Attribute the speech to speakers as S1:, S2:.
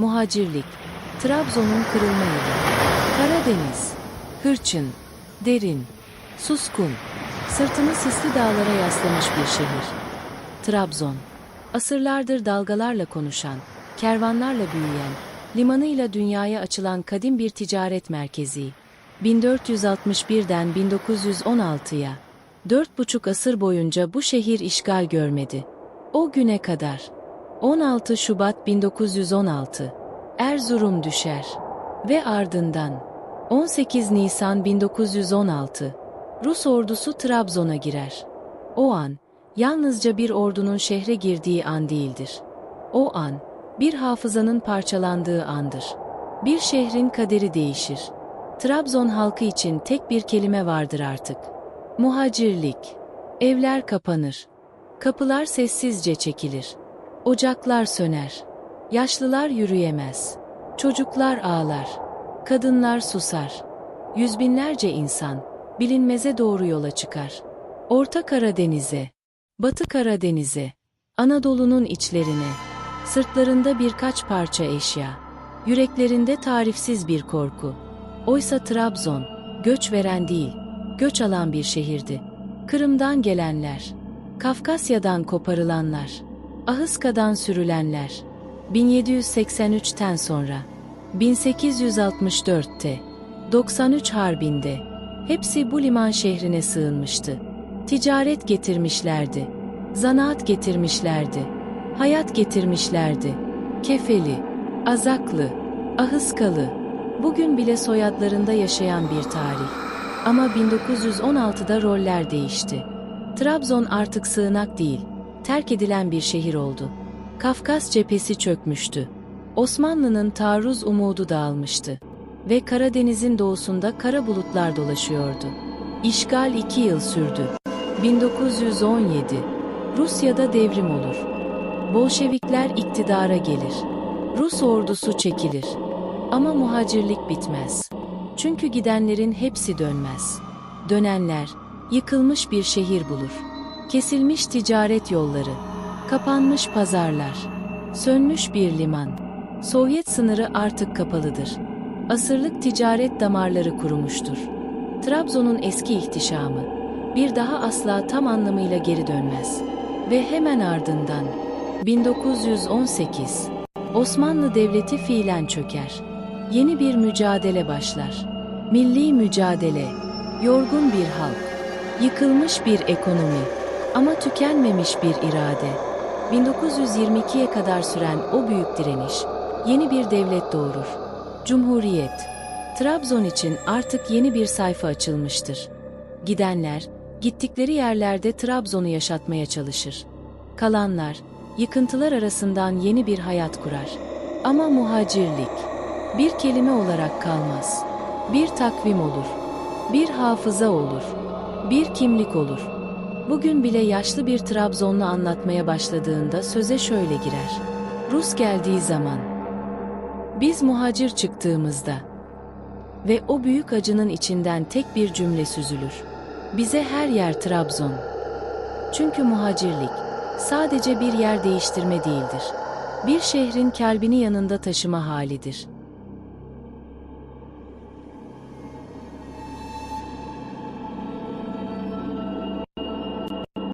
S1: muhacirlik, Trabzon'un kırılma yeri, Karadeniz, hırçın, derin, suskun, sırtını sisli dağlara yaslamış bir şehir. Trabzon, asırlardır dalgalarla konuşan, kervanlarla büyüyen, limanıyla dünyaya açılan kadim bir ticaret merkezi. 1461'den 1916'ya, dört buçuk asır boyunca bu şehir işgal görmedi. O güne kadar, 16 Şubat 1916, Erzurum düşer ve ardından 18 Nisan 1916, Rus ordusu Trabzon'a girer. O an, yalnızca bir ordunun şehre girdiği an değildir. O an, bir hafızanın parçalandığı andır. Bir şehrin kaderi değişir. Trabzon halkı için tek bir kelime vardır artık. Muhacirlik. Evler kapanır. Kapılar sessizce çekilir. Ocaklar söner. Yaşlılar yürüyemez. Çocuklar ağlar. Kadınlar susar. Yüz binlerce insan bilinmeze doğru yola çıkar. Orta Karadeniz'e, Batı Karadeniz'e, Anadolu'nun içlerine, sırtlarında birkaç parça eşya, yüreklerinde tarifsiz bir korku. Oysa Trabzon, göç veren değil, göç alan bir şehirdi. Kırım'dan gelenler, Kafkasya'dan koparılanlar, Ahıska'dan sürülenler, 1783'ten sonra, 1864'te, 93 Harbi'nde, hepsi bu liman şehrine sığınmıştı. Ticaret getirmişlerdi, zanaat getirmişlerdi, hayat getirmişlerdi. Kefeli, Azaklı, Ahıskalı, bugün bile soyadlarında yaşayan bir tarih. Ama 1916'da roller değişti. Trabzon artık sığınak değil, terk edilen bir şehir oldu. Kafkas cephesi çökmüştü. Osmanlı'nın taarruz umudu dağılmıştı. Ve Karadeniz'in doğusunda kara bulutlar dolaşıyordu. İşgal iki yıl sürdü. 1917, Rusya'da devrim olur. Bolşevikler iktidara gelir. Rus ordusu çekilir. Ama muhacirlik bitmez. Çünkü gidenlerin hepsi dönmez. Dönenler, yıkılmış bir şehir bulur. Kesilmiş ticaret yolları, kapanmış pazarlar, sönmüş bir liman. Sovyet sınırı artık kapalıdır. Asırlık ticaret damarları kurumuştur. Trabzon'un eski ihtişamı bir daha asla tam anlamıyla geri dönmez. Ve hemen ardından 1918 Osmanlı Devleti fiilen çöker. Yeni bir mücadele başlar. Milli mücadele, yorgun bir halk, yıkılmış bir ekonomi ama tükenmemiş bir irade. 1922'ye kadar süren o büyük direniş, yeni bir devlet doğurur. Cumhuriyet. Trabzon için artık yeni bir sayfa açılmıştır. Gidenler, gittikleri yerlerde Trabzon'u yaşatmaya çalışır. Kalanlar, yıkıntılar arasından yeni bir hayat kurar. Ama muhacirlik, bir kelime olarak kalmaz. Bir takvim olur, bir hafıza olur, bir kimlik olur. Bugün bile yaşlı bir Trabzonlu anlatmaya başladığında söze şöyle girer. Rus geldiği zaman, biz muhacir çıktığımızda ve o büyük acının içinden tek bir cümle süzülür. Bize her yer Trabzon. Çünkü muhacirlik sadece bir yer değiştirme değildir. Bir şehrin kalbini yanında taşıma halidir.